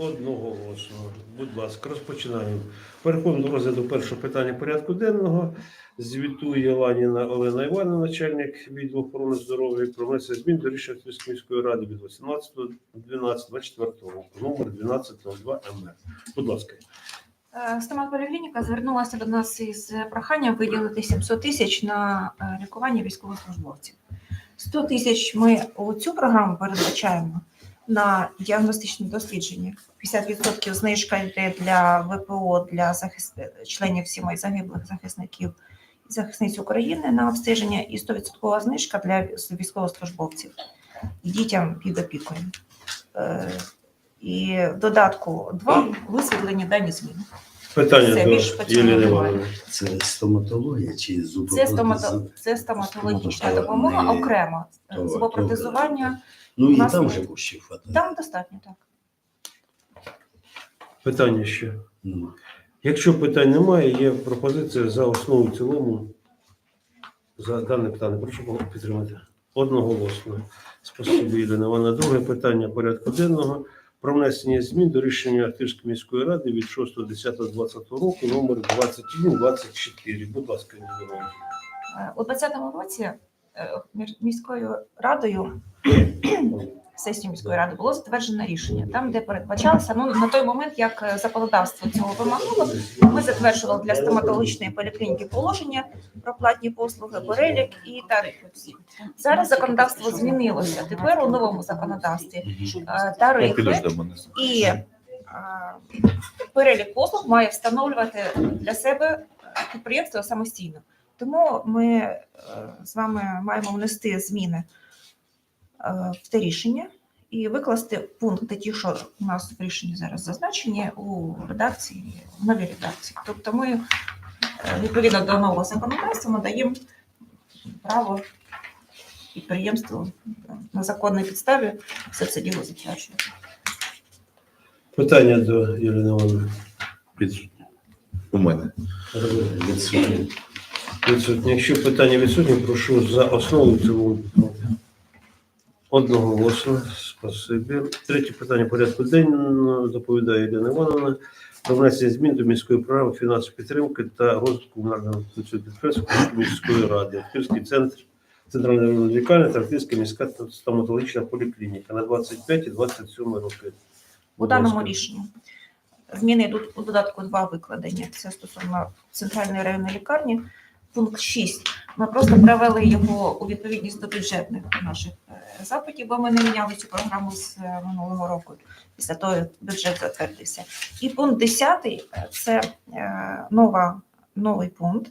Одноголосно. Будь ласка, розпочинаємо. Переходимо до розгляду першого питання порядку денного. Звітує Ланіна Олена Івановна, начальник відділу охорони здоров'я про внесення змін до рішення Київської міської ради від 18.12.24 року, номер 1202 МР. Будь ласка. Е, Стоматполіклініка звернулася до нас із проханням виділити 700 тисяч на е, лікування військовослужбовців. 100 тисяч ми у цю програму передбачаємо на діагностичні дослідження. 50% знижка йде для ВПО для захист... членів сімей загиблих захисників і захисниць України на обстеження, і 100% знижка для військовослужбовців і дітям під опікою. Е, І в додатку 2 висвітлені дані зміни. Питання Все, до більш Єліни немає. Івановни. Це стоматологія чи зубопротез? Це, стомато... це стоматологічна Стоматологічна допомога не- окремо. то- Зубопротезування Ну У і нас там вже коштів хватає. там достатньо так. Питання ще. Ну, Якщо питань немає, є пропозиція за основу і в цілому за дане питання. Прошу підтримати. Одноголосно. Спасибі, Ірина Івановна. Друге питання порядку денного про внесення змін до рішення Ахтирської міської ради від 6.10.2020 року номер 2124. Будь ласка, Івановна. Е, У 2020 році е, між- міською радою сесією міської ради було затверджено рішення, там де передбачалося ну на той момент, як е, законодавство цього вимагало, ми затверджували для стоматологічної поліклініки положення про платні послуги, перелік і тарифи. Всі зараз законодавство змінилося. Тепер у новому законодавстві е, тарифи і е, перелік послуг має встановлювати для себе підприємство самостійно. Тому ми з вами маємо внести зміни в те рішення і викласти пункти, ті, що у нас в рішенні зараз зазначені у редакції, в новій редакції. Тобто ми е, відповідно до нового законодавства надаємо право підприємству на законній підставі все це діло затверджувати. Питання до Ірини Івановни. Відсутні. У мене. відсутні. Відсутні. Якщо питання відсутні, прошу за основу і Одноголосно. Спасибі. Третє питання порядку денного доповідає Ірина Івановна про внесення змін до міської програми фінансової підтримки та розвитку комунального підприємства міської ради, Ахтирський центр центральної лікарні та Ахтирська міська стоматологічна поліклініка на 25 і 27 роки. У даному рішенні зміни йдуть у додатку два викладення. Це стосовно центральної районної лікарні. Пункт 6. Ми просто привели його у відповідність до бюджетних наших е, запитів, бо ми не міняли цю програму з е, минулого року. Після того бюджет затвердився. І пункт 10 е, це нова, новий пункт.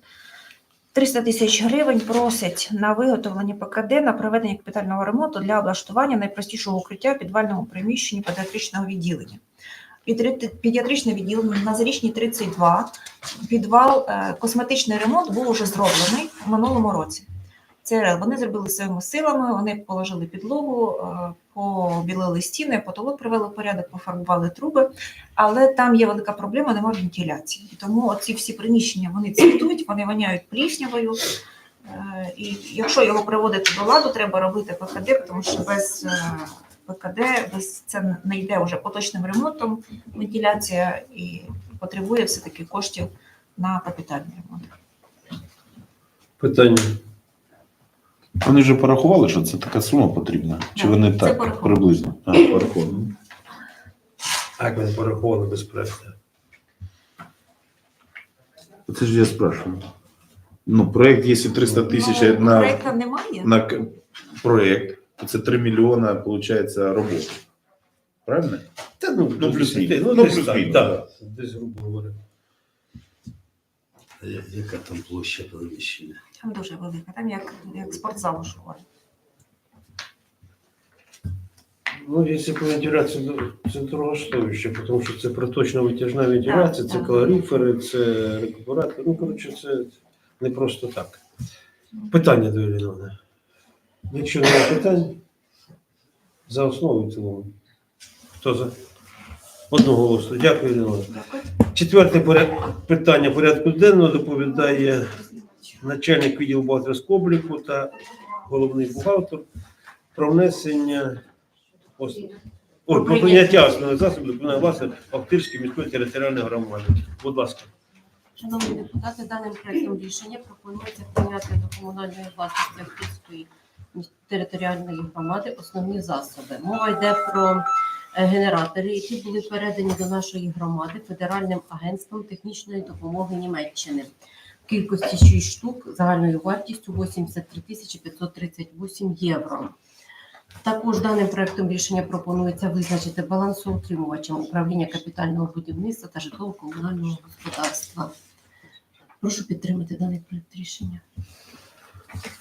300 тисяч гривень просять на виготовлення ПКД на проведення капітального ремонту для облаштування найпростішого укриття в підвальному приміщенні педіатричного відділення. Педіатри- Педіатричне відділення на Зарічній 32. Підвал, е, косметичний ремонт був уже зроблений в минулому році. Це вони зробили своїми силами, вони положили підлогу, е, побілили стіни, потолок привели в порядок, пофарбували труби. Але там є велика проблема, немає вентиляції. Тому оці всі приміщення вони цвітуть, вони воняють пліснявою. Е, І якщо його приводити до ладу, треба робити ПКД, тому що без ПКД без це не йде вже поточним ремонтом вентиляція і потребує все-таки коштів на капітальний ремонт. Питання. Вони вже порахували, що це така сума потрібна? Чи Так, вони це так порахували. приблизно? А, порахували. Як вони порахували без проекту? Це ж я спрашиваю. Ну, проект, якщо 300 тисяч Ну, на, проекту немає. на к- проект, це 3 мільйона, виходить, роботи. Правильно? Та ну, Ну, плюс-мінус. Ну, Ну, десь плюс-мінус, так, да. так, десь грубо говоря. Я- Яка там площа приміщення? Там дуже велика, там як, як спортзал у школі. Ну, якщо по вентиляції, то це дорогостояще, тому що це проточна витяжна вентиляція, це так. калоріфери, це рекуператор. Ну, коротше, це не просто так. Питання до Ірини. Якщо немає питань, за основу цілому. Хто за? Одноголосно. Дякую, Ірина. Четверте поряд... питання порядку денного доповідає начальник відділу бухгалтерського обліку та головний бухгалтер про внесення ос- Ой, про прийняття основних засобів допомоги власне Охтирської міської територіальної громади. Будь ласка. Шановні депутати, даним проектом рішення пропонується прийняти до комунальної власності Охтирської територіальної громади основні засоби. Мова йде про е, генератори, які були передані до нашої громади Федеральним агентством технічної допомоги Німеччини. В кількості 6 штук загальною вартістю 83 тисячі 538 євро. Також даним проектом рішення пропонується визначити балансоутримувачем управління капітального будівництва та житлово-комунального господарства. Прошу підтримати даний проект рішення.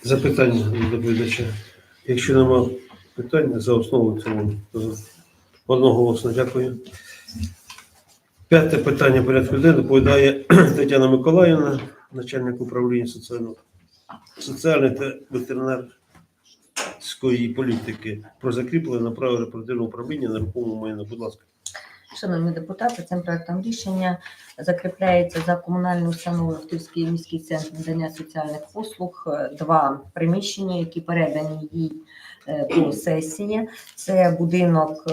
Запитання до доповідача. Якщо нема питань, за основу в цілому. Одноголосно дякую. П'яте питання порядку денного доповідає Тетяна Миколаївна, начальник управління соціального соціальної та ветеринарської політики про закріплення права оперативного управління на рухомому майну. Будь ласка. Шановні депутати, цим проектом рішення закріпляється за комунальну установу Тивський міський центр надання соціальних послуг е, два приміщення, які передані їй по сесії. Це будинок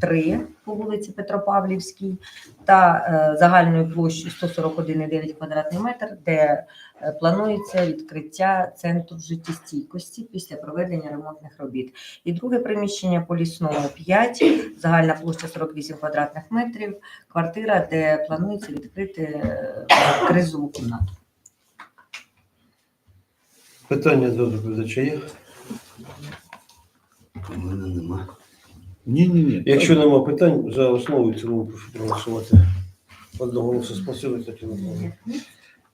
3 по вулиці Петропавлівській та е, загальною площею 141,9 квадратний метр, де е, планується відкриття центру життєстійкості після проведення ремонтних робіт. І друге приміщення по лісному 5, загальна площа 48 квадратних метрів, квартира, де планується відкрити е, кризову кімнату. Питання до доповідача є? У мене нема. Ні, ні, ні. Якщо нема питань, за основу і в цілому прошу проголосувати. Одноголосно спасибо, і Миколаївна.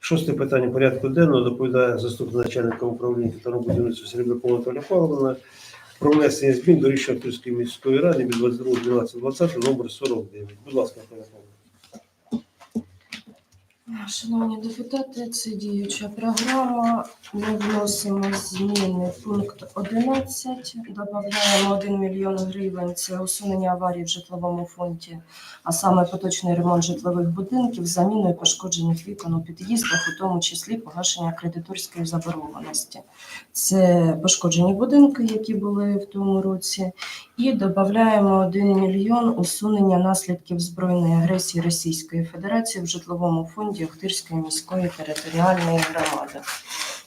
Шосте питання порядку денного доповідає заступник начальника управління та будівництва Серебрякова Анатолія Павловна про внесення змін до рішення Київської міської ради від 22.12.20 номер 49. Будь ласка, Анатолій Павловна. Шановні депутати, це діюча програма. Ми вносимо зміни в пункт 11, додаємо 1 мільйон гривень. Це усунення аварій в житловому фонді, а саме поточний ремонт житлових будинків заміною пошкоджених вікон у під'їздах, у тому числі погашення кредиторської заборгованості. Це пошкоджені будинки, які були в тому році, і додаємо 1 мільйон усунення наслідків збройної агресії Російської Федерації в житловому фонді Охтирської міської територіальної громади.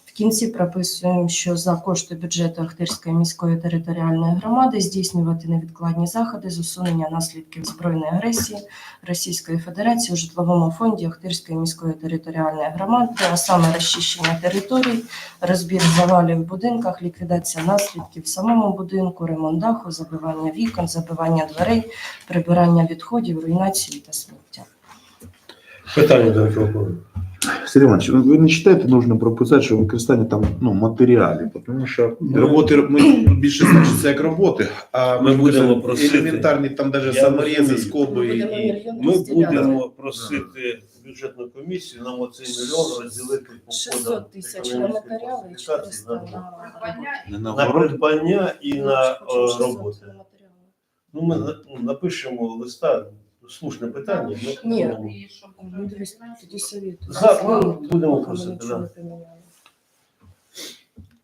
В кінці прописуємо, що за кошти бюджету Охтирської міської територіальної громади здійснювати невідкладні заходи з усунення наслідків збройної агресії Російської Федерації у житловому фонді Охтирської міської територіальної громади, а саме розчищення територій, розбір завалів в будинках, ліквідація наслідків в самому будинку, ремонт даху, забивання вікон, забивання дверей, прибирання відходів, руйнації та сміття. Питання до Павловна. Сергій Іванович, ви не вважаєте нужно прописати, що використання там ну, матеріалів, тому що Ну, роботи ми більше значиться як роботи, а Ми будемо просити. елементарні там навіть саморези, скоби і Ми будемо просити бюджетну комісію нам оцей мільйон розділити по 600 тисяч на матеріали і 400 на на наоборот. придбання і на е, 600 роботи. Ну, ми ну, напишемо листа, слушне питання. ми Ні. будемо. Ну, дивись, тоді совет. За- ну, будемо Поки ми просити, нічого да. не поміняли.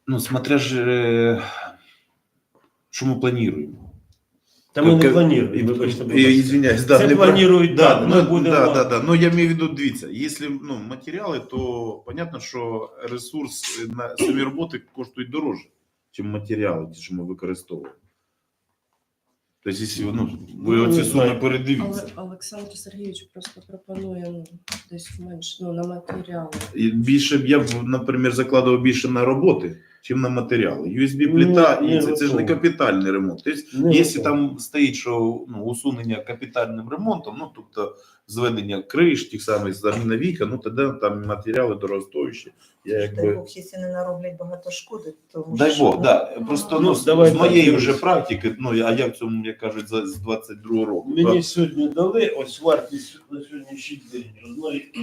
ну, смотря ж, е, що ми плануємо. Та ми не Как- плануємо, І- вибачте, будь і- ласка. Извиняюсь, да, Це не про- планують, Да, да, ну, ми будемо- да, да, да. Ну, я имею в виду, дивіться, якщо ну, матеріали, то понятно, що ресурс на самі роботи коштують дорожче, ніж матеріали, ті, що ми використовуємо. Тобто, якщо ну, ви Ну, оці не суми передивіться. Але Олександр Сергійович просто пропонує ну, десь менш ну, на матеріали. І більше б я б, наприклад, закладував більше на роботи, чим на матеріали. USB-плита, Ні, і це, це ж не капітальний ремонт. Тобто, Не Якщо там стоїть, що ну, усунення капітальним ремонтом, ну тобто зведення криш, тих самих заміна віка, ну тоді там матеріали дорогостоящі. Я Дай якби Бог, якщо не нароблять багато шкоди, то дай Бог, да. Просто Ну, ну, з, давай з моєї так, вже практики, ну а я в цьому, як кажуть, за з 22 року. Мені сьогодні дали ось вартість на сьогоднішній день одної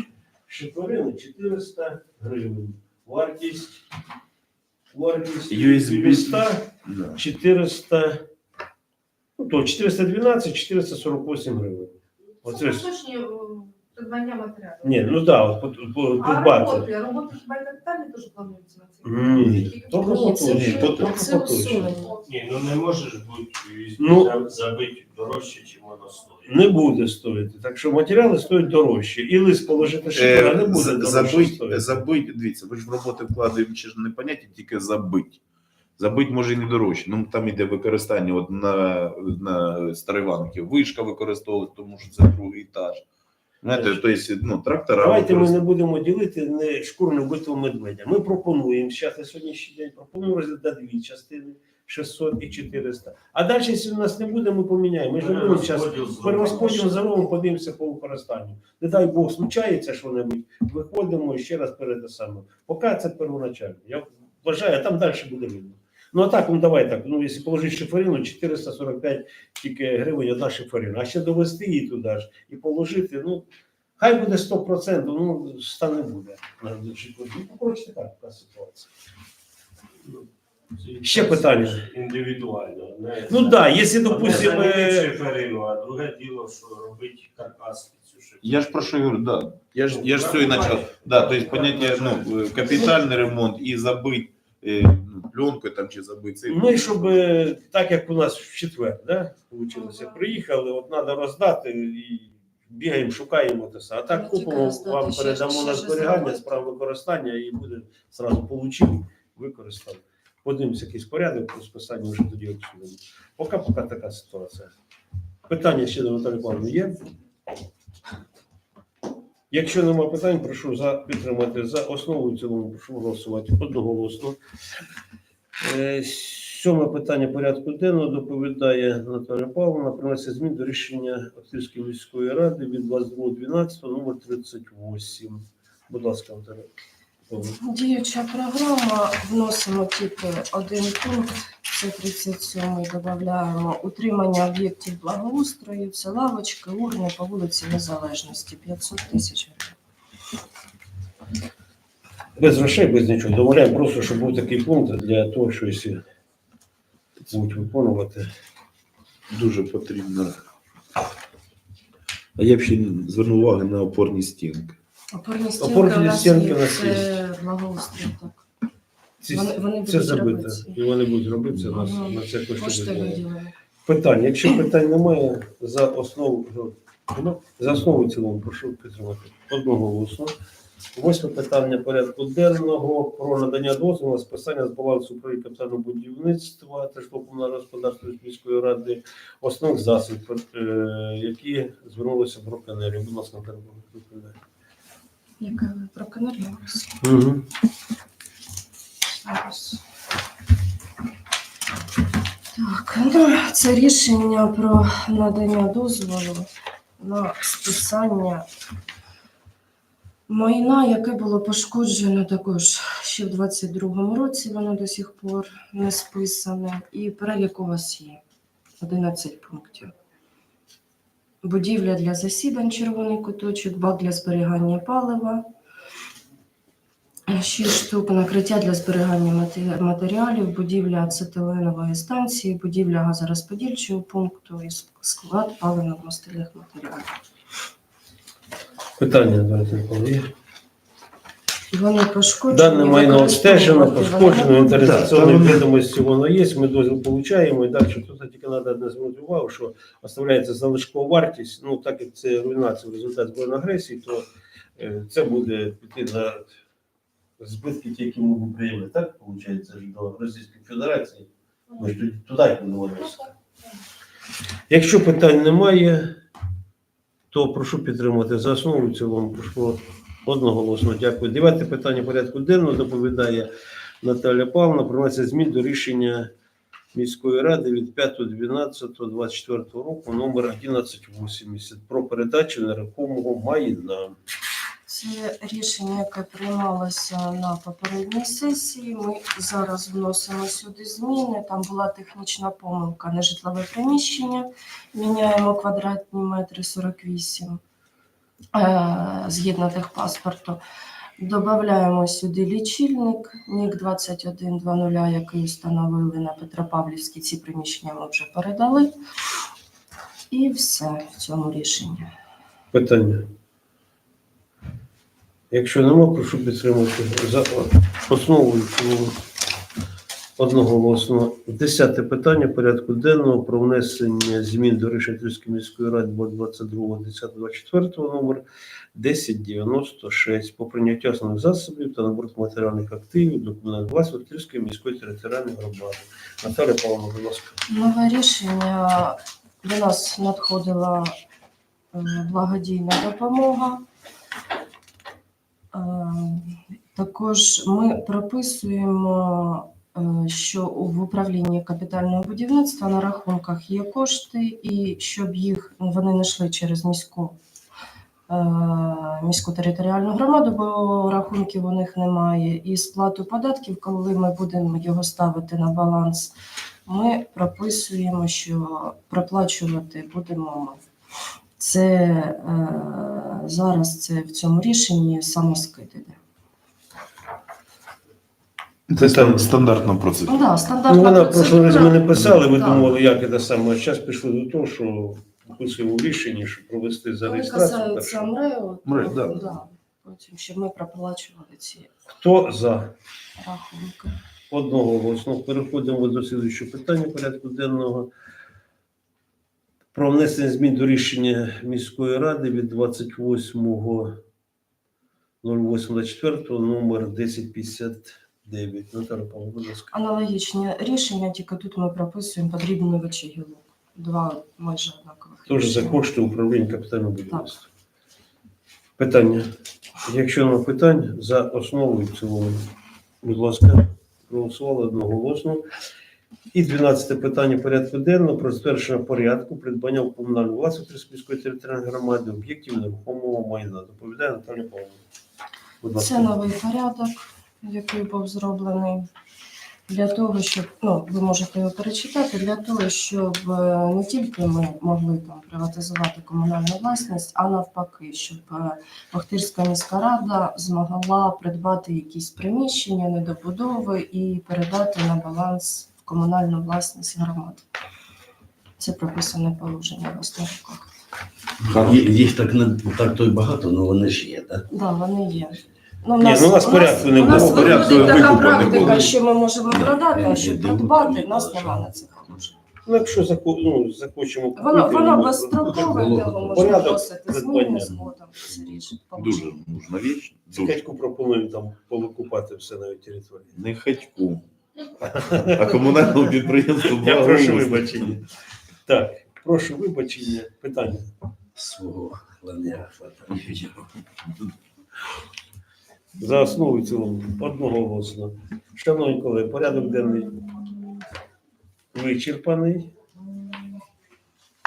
шиферини 400 гривень. Вартість вартість USB. листа Да. 400, ну то 412, 448 гривень. Оце ж Придбання матеріалів. Ні, ну так, да, по, по, А роботи, роботи хіба й капітальні теж плануються на цей Ні, тільки Тільки Ні, це. Ні, ну не можеш бути Ну. забити дорожче, чим воно стоїть. Не буде стоїти. Так що матеріали стоять дорожче. І лист положити шифера не Е, буде за- дорожче забить, стоїти. забить, дивіться, ви ж в роботи вкладаємо чи ж не поняття, тільки забить. Забить може і не дорожче. Ну там іде використання от на, на Стариванки. Вишка використовувалась, тому що це другий етаж. Знаєте, тобто, ну, трактора Давайте ми не будемо ділити не шкуру не вбитого медведя. Ми пропонуємо зараз на сьогоднішній день пропонуємо розглядати дві частини 600 і 400. А далі, якщо у нас не буде, ми поміняємо. Ми ж не будемо зараз Перерозподіл перерозподіл зробимо, подивимося по використанню. Не дай Бог случається що-небудь, виходимо і ще раз перед саме. Поки це первоначально. Я вважаю, а там далі буде видно. Ну а так, ну давай так. Ну, якщо положити шиферину, 445 тільки гривень одна шиферина. А ще довести її туди ж і положити, ну, хай буде 100%, ну, 100 не буде. Ну, коротше, така, така ситуація. Це Ще питання? Індивідуально. Не, Ну так, да, якщо, допустимо, е, шиферину, а друге діло, що робити каркас під цю шиферину. Я ж про що і говорю, да. Я ж, я ж все і почав. Да, то есть поняття, ну, капітальний ремонт і забить е, ну, пленкою там чи забить цей. Ну і щоб е, так як у нас в четвер, да, получилося, приїхали, от треба роздати і бігаємо, шукаємо те. А так купимо, вам ще- передамо ще на зберігання, справа використання і буде зразу получив, використав. Подивимося якийсь порядок по списанню вже тоді обсудимо. Поки поки така ситуація. Питання ще до Наталі Павловни є? Якщо нема питань, прошу за підтримати за основу і цілому прошу голосувати одноголосно. Е, Сьоме питання порядку денного доповідає Наталя Павловна. Приносить змін до рішення Австрійської міської ради від 22.12 номер 38. Будь ласка, Наталя. Діюча програма. Вносимо тільки один пункт. Це 37 додаємо утримання об'єктів благоустрою, це лавочки, урни по вулиці Незалежності 500 тисяч гривень. Без грошей, без нічого. Домовляємо просто, щоб був такий пункт для того, що якщо будуть виконувати. Дуже потрібно. А я б ще звернув увагу на опорні стінки. Опорні стінки Опорні у нас стінки є, це благоустрій, так. Ці, Вони- вони це забито. робитися. І вони будуть робитися у нас Ага. на це кошти. Кошти виділяємо. виділені. Питання. Якщо питань немає, за основу ну, за основу в цілому прошу підтримати одноголосно. Восьме питання порядку денного про надання дозволу на списання з балансу управління капітального будівництва та житлово-комунального господарства міської ради основних засобів, е, які звернулися в Брокенері. Будь ласка, Наталя Павлівна. Яка про канарію? Угу. Зараз. Так, ну, це рішення про надання дозволу на списання майна, яке було пошкоджено також ще в 22-му році, воно до сих пор не списане. І перелік у вас є 11 пунктів. Будівля для засідань, червоний куточок, бак для зберігання палива, Шість штук накриття для зберігання матеріалів, будівля ацетиленової станції, будівля газорозподільчого пункту і склад паливно-мастильних матеріалів. Питання давайте Павлі. Вони пошкоджені. Дане майно обстежено, пошкоджено, інтересаційні відомості воно є, ми дозвіл получаємо, і далі тут тільки треба одне звернути увагу, що оставляється залишкова вартість, ну так як це руйнація в результаті збройної агресії, то е, це буде піти на збитки, ті, які ми будемо так, виходить, до Російської Федерації, ми ж туди- туди як. Якщо питань немає, то прошу підтримати за основу в цілому, прошу Одноголосно дякую. Дев'яте питання порядку денного доповідає Наталя Павловна. Приносить змін до рішення міської ради від 5.12.24 року номер 1180 про передачу нерухомого майна. Це рішення, яке приймалося на попередній сесії. Ми зараз вносимо сюди зміни. Там була технічна помилка на житлове приміщення. Міняємо квадратні метри 48 е, згідно техпаспорту. Додаємо сюди лічильник НІК 2120, який встановили на Петропавлівській. Ці приміщення ми вже передали. І все в цьому рішенні. Питання. Якщо нема, прошу підтримати за основу одноголосно. Десяте питання порядку денного про внесення змін до рішення міської ради 22.10.24 номер 1096 по прийняттю основних засобів та набору матеріальних активів до комунальної власності міської територіальної громади. Наталя Павловна, будь ласка. Нове рішення до нас надходила е, благодійна допомога. Е, Також ми прописуємо, що в управлінні капітального будівництва на рахунках є кошти, і щоб їх вони не йшли через міську, е, міську територіальну громаду, бо рахунків у них немає. І сплату податків, коли ми будемо його ставити на баланс, ми прописуємо, що проплачувати будемо ми. Це е, зараз це в цьому рішенні самоскид. Це стан- стандартна процедура. Ну, да, стандартна Ну, вона в прошлому ми не писали, ви Так. думали, як це саме. А зараз пішло до того, що вписуємо в рішенні, щоб провести за Вони реєстрацію. касаються першу. МРЕО, МРЕО, то, да. да. Потім, щоб ми проплачували ці Хто за? рахунки. Одного голосно. Переходимо до слідуючого питання порядку денного. Про внесення змін до рішення міської ради від 28.08.24 номер 1059. Наталя Павловна, будь ласка. Аналогічні рішення, тільки тут ми прописуємо подрібнювачі гілок. Два майже однакових. Теж за кошти управління капітального будівництва. Питання. Якщо немає питань, за основу і в цілому. Будь ласка, проголосували одноголосно. І 12 питання порядку денного про затвердження порядку придбання в комунальну власність міської територіальної громади об'єктів нерухомого майна. Доповідає Наталя Павловна. Це новий порядок, який був зроблений для того, щоб ну ви можете його перечитати, для того, щоб е, не тільки ми могли там приватизувати комунальну власність, а навпаки, щоб е, Охтирська міська рада змогла придбати якісь приміщення, недобудови і передати на баланс в комунальну власність громад. Це прописане положення в основах. Їх так не так то й багато, але вони ж є, так? Да, вони є. Ну, Ні, ну, у нас порядку не у нас порядку виходить така викупу не практика, було. що ми можемо продати, а Е, де придбати, у нас немає на це грошей. Ну, якщо захо- ну, захочемо купити, Воно, воно ми безстрокове, було. його можна Порядок вносити зміни придбання. згодом. Це річ. Дуже нужна річ. Дуже. Цикачку пропонуємо там повикупати все на території. Не хатьку. А комунальному підприємству Я прошу вибачення. Так, прошу вибачення. Питання. Свого ланя хватає. За основу і одного одноголосно. Шановні колеги, порядок денний вичерпаний.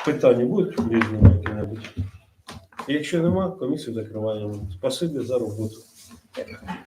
Питання будуть різні які-небудь? Якщо нема, комісію закриваємо. Спасибі за роботу.